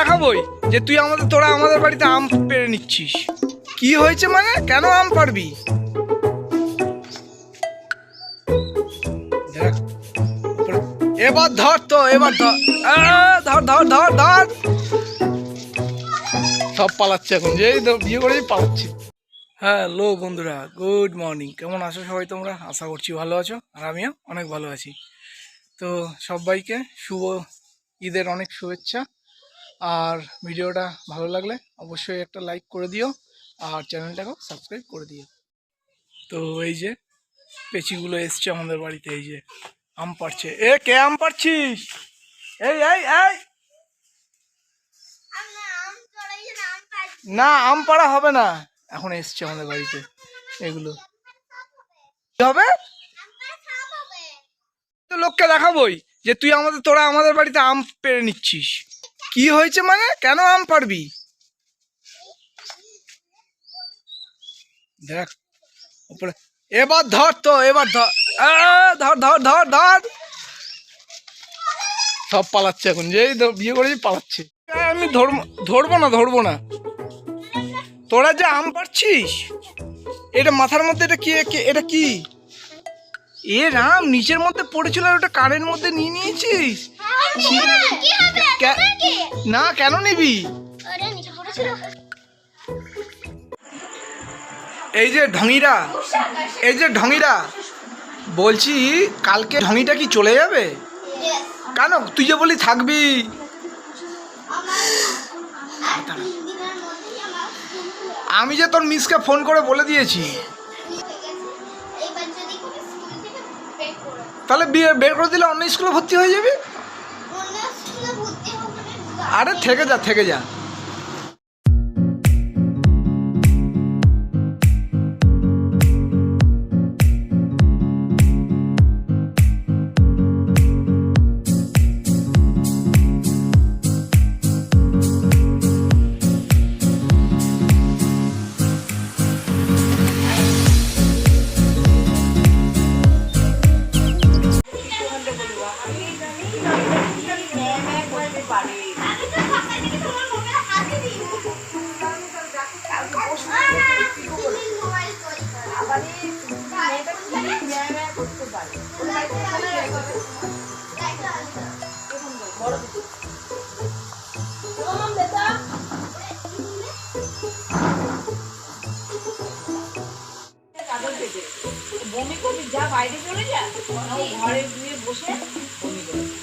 দেখাবোই যে তুই আমাদের, তোরা আমাদের বাড়িতে আম পেরে নিচ্ছিস। কি হয়েছে মানে? কেন আম পারবি এবার ধর তো, এবার ধর। ধর ধর ধর ধর। সব পালাচ্ছে এখন ধর- বিয়ে করেই পালাচ্ছে। হ্যালো বন্ধুরা, গুড মর্নিং। কেমন আছো সবাই তোমরা? আশা করছি ভালো আছো, আর আমিও অনেক ভালো আছি। তো সবাইকে শুভ ঈদের অনেক শুভেচ্ছা। আর ভিডিওটা ভালো লাগলে অবশ্যই একটা লাইক করে দিও আর চ্যানেলটাকেও সাবস্ক্রাইব করে দিও। তো এই যে পেচিগুলো এসছে আমাদের বাড়িতে, এই যে আম পাড়ছে। এ, কে আম পাড়ছিস? এই এই এই! না, আম পাড়া হবে না। এখন এসছে আমাদের বাড়িতে এগুলো। হবে? তো লোককে দেখাবোই যে তুই আমাদের, তোরা আমাদের বাড়িতে আম পেরে নিচ্ছিস। কি হয়েছে মানে? কেন আম পারবি দেখ, উপরে। এবার ধর তো, এবার ধর। ধর ধর ধর ধর। সব পালাচ্ছে এখন, যেই বিয়ে করেছি পালাচ্ছে। আমি ধরবো ধরবো না ধরবো না। তোরা যে আম পারছিস এটা মাথার মধ্যে, এটা কি এটা কি? এ রাম নিচের মধ্যে পড়েছিল আর ওটা কানের মধ্যে নিয়ে নিয়েছিস? না, কেন নিবি? এই যে ঢঙিরা, এই যে ঢঙিরা, বলছি, কালকে ঢঙিটা কি চলে যাবে? কেন? তুই যে বলি থাকবি। আমি যে তোর মিসকে ফোন করে বলে দিয়েছি। তাহলে বিয়ে বের করে দিলে অন্য স্কুলে ভর্তি হয়ে যাবি? আরে থেকে যা থেকে যা বমি করবি যা বাইরে চলে যা ঘরে গিয়ে বসে বমি করবি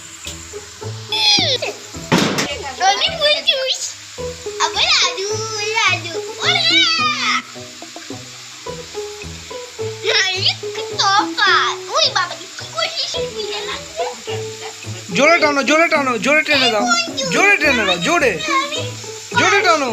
juice. Apa জোরে টানো জোরে টানো জোরে টেনে দাও। জোরে টেনে দাও জোরে। জোরে টানো।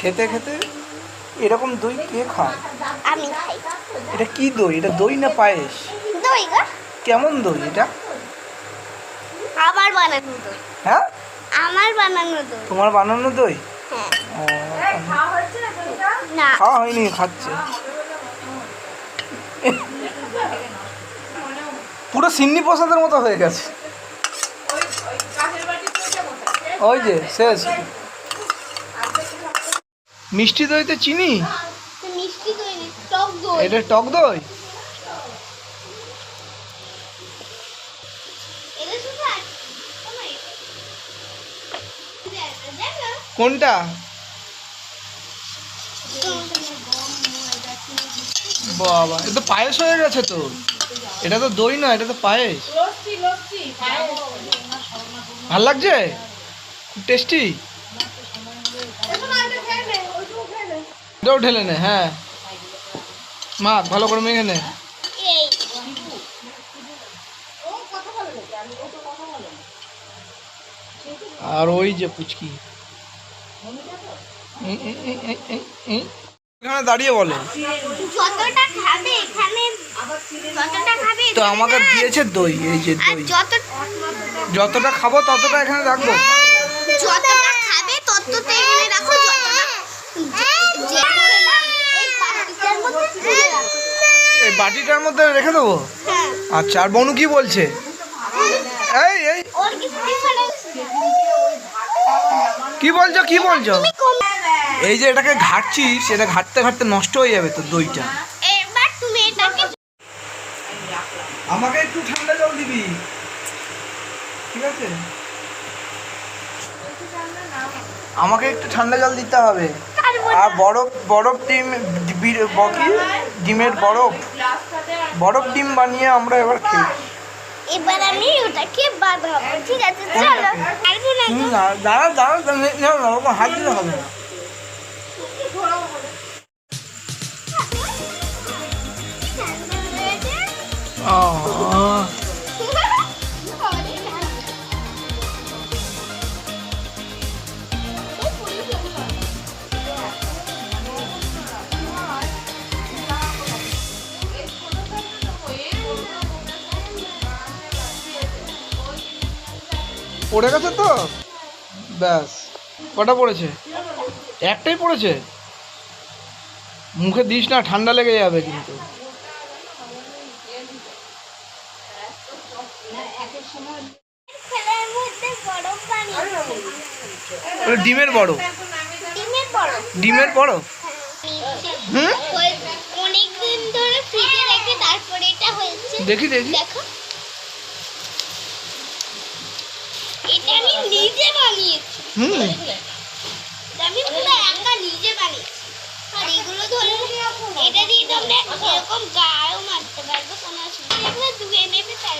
খেতে খেতে এরকম দই কে খায়? আমি খাই। এটা কি দই? এটা দই না পায়েস? দই গা। কেমন দই এটা? আবার বানানো দই। হ্যাঁ? আমার বানানো দই। তোমার বানানো দই? হ্যাঁ। না। খাওয়া হয়নি খাচ্ছে। পুরো সিন্নি প্রসাদের মতো হয়ে গেছে। ওই যে শেষ। মিষ্টি দইতে চিনি? তো মিষ্টি দই না, টক দই। এটা টক দই? কোনটা? বাবা এটা পায়েস হয়ে গেছে তো। এটা তো দই না এটা তো পায়েস। ভালো লাগছে? খুব টেস্টি এটাও ঢেলে নে হ্যাঁ। মা, ভালো করে মেখে নে। আর ওই যে পুচকি এই, এই, এই, এই, এই, এই। এখানে দাঁড়িয়ে বলো। তো আমাকে দিয়েছে দই এই যে দই। যতটা খাব ততটা এখানে রাখব। যতটা খাবে ততটা এখানে রাখো এই বাটিটার মধ্যে রাখো। দেবো? হ্যাঁ। আচ্ছা আর বনু কি বলছে? এই এই। কি বলছো কি বলছো? এই যে এটাকে ঘাটছিস সেটা ঘাটতে ঘাটতে নষ্ট হয়ে যাবে তোর দইটা। আমাকে একটু ঠান্ডা জল দিবি। ঠিক আছে? আমাকে একটু ঠান্ডা জল দিতে হবে। আর বরফ বরফ ডিম বি- ব- ডিমের বরফ। বরফ ডিম বানিয়ে আমরা এবার খেয়ে এবার আমি ওটাকে বাঁধাবো। ঠিক আছে চলো। দাঁড়া দাঁড়া হাত দিলে হবে না। পড়ে গেছে তো? ব্যাস কটা পড়েছে? একটাই পড়েছে? মুখে দিস না ঠান্ডা লেগে যাবে কিন্তু। ডিমের বড়। ডিমের বড়? হুম? অনেক দিন ধরে ফ্রিজে রেখে তারপরে এটা হয়েছে। দেখি দেখি। দেখো। এটা আমি নিজে বানিয়েছি। হুম। আমি পুরো একা নিজে বানিয়েছি। আর এগুলো ধরে এটা দিয়ে তোমরা এরকম গায়েও মারতে পারবে কোনো অসুবিধা। এগুলো ধুয়ে নেবে তার